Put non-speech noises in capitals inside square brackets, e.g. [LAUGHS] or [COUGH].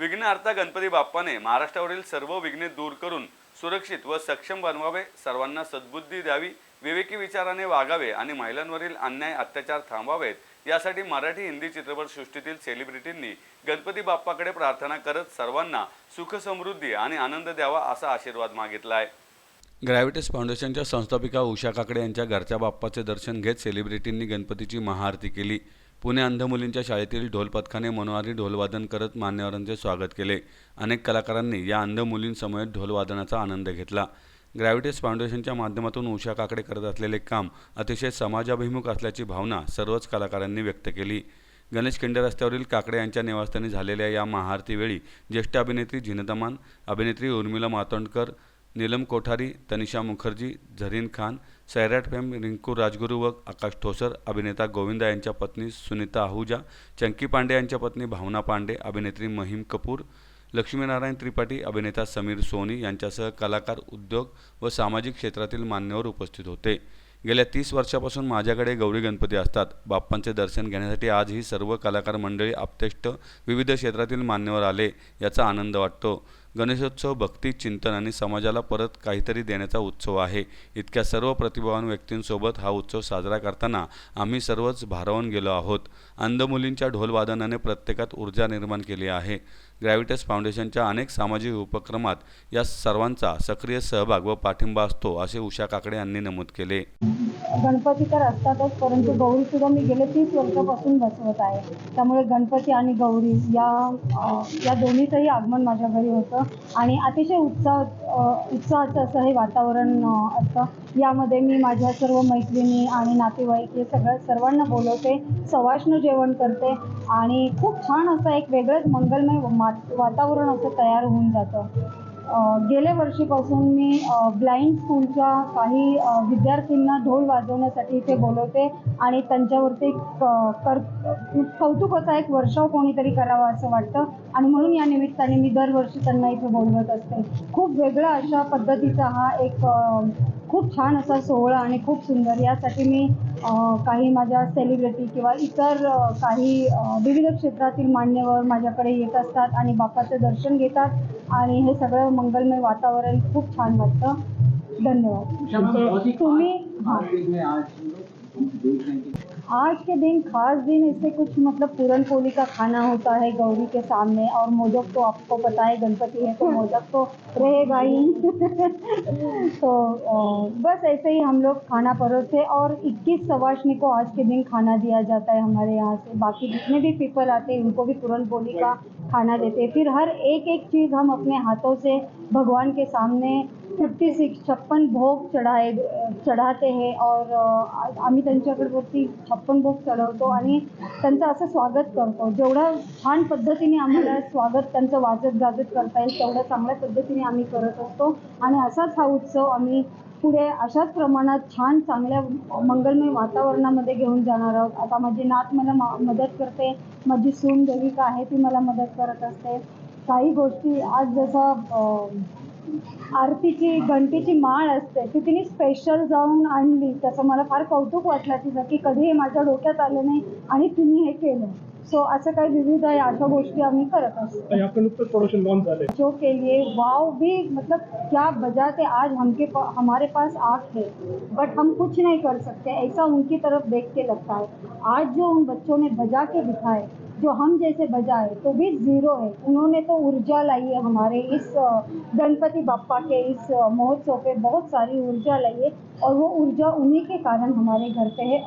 विघ्नहर्ता गणपती बाप्पाने महाराष्ट्रावरील सर्व विघ्ने दूर करून सुरक्षित व सक्षम बनवावे सर्वांना सद्बुद्धी द्यावी विवेकी विचाराने वागावे आणि महिलांवरील अन्याय अत्याचार थांबावेत यासाठी मराठी हिंदी चित्रपटसृष्टीतील सेलिब्रिटींनी गणपती बाप्पाकडे प्रार्थना करत सर्वांना सुख समृद्धी आणि आनंद द्यावा असा आशीर्वाद मागितला आहे ग्रॅव्हिटीस फाउंडेशनच्या संस्थापिका उषा काकडे यांच्या घरच्या बाप्पाचे दर्शन घेत सेलिब्रिटींनी गणपतीची महाआरती केली. पुणे अंध मुलींच्या शाळेतील ढोल पथकाने मनोहारी ढोलवादन करत मान्यवरांचे स्वागत केले. अनेक कलाकारांनी या अंध मुलींसमवेत ढोलवादनाचा आनंद घेतला. ग्रॅव्हिटीस फाउंडेशनच्या माध्यमातून उषा काकडे करत असलेले काम अतिशय समाजाभिमुख असल्याची भावना सर्वच कलाकारांनी व्यक्त केली. गणेश खिंडे रस्त्यावरील काकडे यांच्या निवासस्थानी झालेल्या या महाआरतीवेळी ज्येष्ठ अभिनेत्री झिनतमान अभिनेत्री उर्मिला मातोंडकर नीलम कोठारी तनिषा मुखर्जी झरीन खान सैराट फेम रिंकू राजगुरू व आकाश ठोसर अभिनेता गोविंदा यांच्या पत्नी सुनीता आहुजा चंकी पांडे यांच्या पत्नी भावना पांडे अभिनेत्री महिम कपूर लक्ष्मीनारायण त्रिपाठी अभिनेता समीर सोनी यांच्यासह कलाकार उद्योग व सामाजिक क्षेत्रातील मान्यवर उपस्थित होते. गेल्या तीस वर्षापासून माझ्याकडे गौरी गणपती असतात. बाप्पांचे दर्शन घेण्यासाठी आज ही सर्व कलाकार मंडळी आपतेष्ट विविध क्षेत्रातील मान्यवर आले याचा आनंद वाटतो. गणेशोत्सव भक्ती चिंतन आणि समाजाला परत काहीतरी देण्याचा उत्सव आहे. इतक्या सर्व प्रतिभावान व्यक्तींसोबत हा उत्सव साजरा करताना आम्ही सर्वच भारावून गेलो आहोत. अंध मुलींच्या ढोलवादनाने प्रत्येकात ऊर्जा निर्माण केली आहे. ग्रॅव्हिटस फाउंडेशनच्या अनेक सामाजिक उपक्रमात या सर्वांचा सक्रिय सहभाग व पाठिंबा असतो असे उषा काकडे यांनी नमूद केले. गणपती तर असतातच परंतु गौरी सुद्धा मी गेले तीस वर्षापासून बसवत आहे. त्यामुळे गणपती आणि गौरी या या दोन्हीचंही आगमन माझ्या घरी होतं. आणि अतिशय उत्साह उत्साहाचं असं हे वातावरण असतं. यामध्ये मी माझ्या सर्व मैत्रिणी आणि नातेवाईक हे सगळ्या सर्वांना बोलवते सवाष्ण जेवण करते आणि खूप छान असं एक वेगळंच मंगलमय वातावरण असं तयार होऊन जातं. गेल्या वर्षीपासून मी ब्लाइंड स्कूलच्या काही विद्यार्थ्यांना ढोल वाजवण्यासाठी इथे बोलवते आणि त्यांच्यावरती एक, कर कौतुक असा एक वर्षाव कोणीतरी करावा असं वाटतं. आणि म्हणून या निमित्ताने मी दरवर्षी त्यांना इथे बोलवत असते. खूप वेगळा अशा पद्धतीचा हा एक खूप छान असा सोहळा आणि खूप सुंदर. यासाठी मी काही माझ्या सेलिब्रिटी किंवा इतर काही विविध क्षेत्रातील मान्यवर माझ्याकडे येत असतात आणि बाप्पाचं दर्शन घेतात आणि हे सगळं मंगलमय वातावरण खूप छान वाटतं. धन्यवाद. तुम्ही हाँ. आज के दिन खास दिन इससे कुछ मतलब पूरन पोली का खाना होता है गौरी के सामने और मोदक तो आपको पता है, गणपति है तो मोदक तो रहेगा ही। [LAUGHS] तो बस ऐसे ही हम लोग खाना परोसते और 21 सवाशनी को आज के दिन खाना दिया जाता है हमारे यहाँ से। बाकी जितने भी पीपल आते हैं, उनको भी पूरन पोली का खाना देते हैं। फिर हर एक एक चीज़ हम अपने हाथों से भगवान के सामने फिफ्टी सिक्स छप्पन भोग चढाय चढाते हे और आम्ही आम्ही त्यांच्याकडवरती छप्पन भोग चढवतो आणि त्यांचं असं स्वागत करतो. जेवढ्या छान पद्धतीने आम्हाला स्वागत त्यांचं वाजत गाजत करता येईल तेवढ्या चांगल्या पद्धतीने आम्ही करत असतो. आणि असाच हा उत्सव आम्ही पुढे अशाच प्रमाणात छान चांगल्या मंगलमय वातावरणामध्ये घेऊन जाणार आहोत. आता माझी नात मला मा मदत करते. माझी सून देविका आहे ती मला मदत करत असते. काही गोष्टी आज जसं आरतीची घंटीची माळ असते ती तिने स्पेशल जाऊन आणली. त्याचं मला फार कौतुक वाटलं तिचं की कधी हे माझ्या डोक्यात आलं नाही आणि तिने हे केलं. सो असं काही विविध आहे अशा गोष्टी आम्ही करत असतो. के लिए वाव भी मतलब क्या बजाते आज हमके पा, हमारे पास आँख है. बट हम कुछ नहीं कर सकते ऐसा उनकी तरफ देख के लगता है. आज जो उन बच्चों ने बजा के दिखाए जो हम जैसे बजाए तो भी ज़ीरो है। उन्होंने तो ऊर्जा लाई है हमारे इस गणपति बापा के इस महोत्सव पे बहुत सारी ऊर्जा लाई है और वो ऊर्जा उन्हीं के कारण हमारे घर पे है।